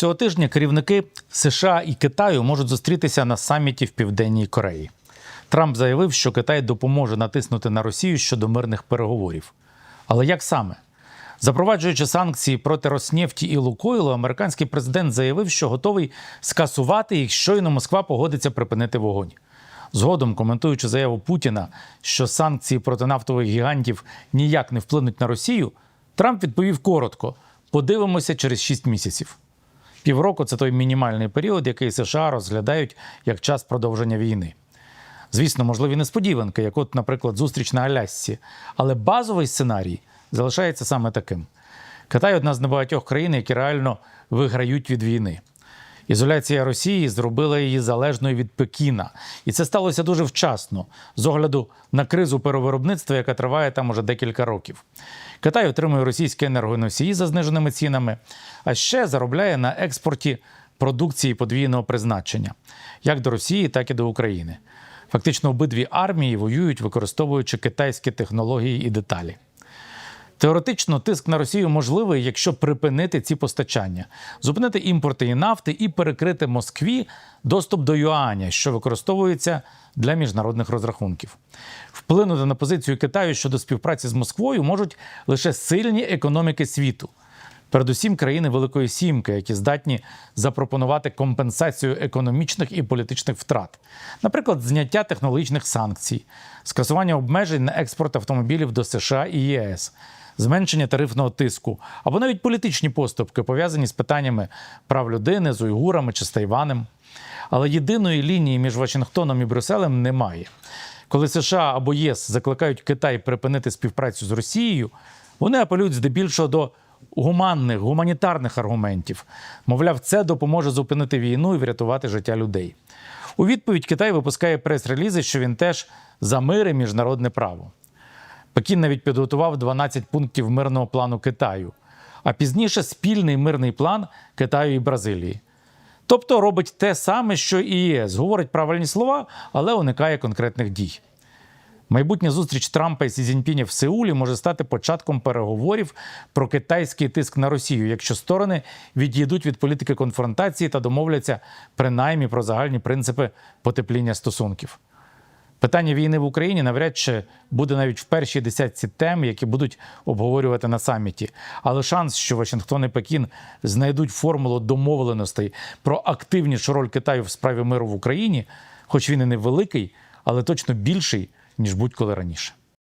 Цього тижня керівники США і Китаю можуть зустрітися на саміті в Південній Кореї. Трамп заявив, що Китай допоможе натиснути на Росію щодо мирних переговорів. Але як саме? Запроваджуючи санкції проти Роснефті і Лукойлу, американський президент заявив, що готовий скасувати їх, щойно Москва погодиться припинити вогонь. Згодом, коментуючи заяву Путіна, що санкції проти нафтових гігантів ніяк не вплинуть на Росію, Трамп відповів коротко: подивимося через 6 місяців. Півроку це той мінімальний період, який США розглядають як час продовження війни. Звісно, можливі несподіванки, як, от, наприклад, зустріч на Алясці, але базовий сценарій залишається саме таким. Китай одна з небагатьох країн, які реально виграють від війни. Ізоляція Росії зробила її залежною від Пекіна, і це сталося дуже вчасно з огляду на кризу перевиробництва, яка триває там уже декілька років. Китай отримує російські енергоносії за зниженими цінами, а ще заробляє на експорті продукції подвійного призначення, як до Росії, так і до України. Фактично, обидві армії воюють, використовуючи китайські технології і деталі. Теоретично тиск на Росію можливий, якщо припинити ці постачання, зупинити імпорти і нафти і перекрити Москві доступ до юаня, що використовується для міжнародних розрахунків. Вплинути на позицію Китаю щодо співпраці з Москвою можуть лише сильні економіки світу. Передусім країни Великої Сімки, які здатні запропонувати компенсацію економічних і політичних втрат, наприклад, зняття технологічних санкцій, скасування обмежень на експорт автомобілів до США і ЄС, зменшення тарифного тиску або навіть політичні поступки, пов'язані з питаннями прав людини, з уйгурами чи з Тайванем. Але єдиної лінії між Вашингтоном і Брюсселем немає. Коли США або ЄС закликають Китай припинити співпрацю з Росією, вони апелюють здебільшого до гуманних, гуманітарних аргументів. Мовляв, це допоможе зупинити війну і врятувати життя людей. У відповідь Китай випускає прес-релізи, що він теж за мир і міжнародне право. Пекін навіть підготував 12 пунктів мирного плану Китаю, а пізніше спільний мирний план Китаю і Бразилії. Тобто робить те саме, що і ЄС, говорить правильні слова, але уникає конкретних дій. Майбутня зустріч Трампа і Сі Цзіньпіня в Сеулі може стати початком переговорів про китайський тиск на Росію, якщо сторони відійдуть від політики конфронтації та домовляться принаймні про загальні принципи потепління стосунків. Питання війни в Україні навряд чи буде навіть в першій десятці тем, які будуть обговорювати на саміті. Але шанс, що Вашингтон і Пекін знайдуть формулу домовленостей про активнішу роль Китаю в справі миру в Україні, хоч він і невеликий, але точно більший ніж будь-коли раніше.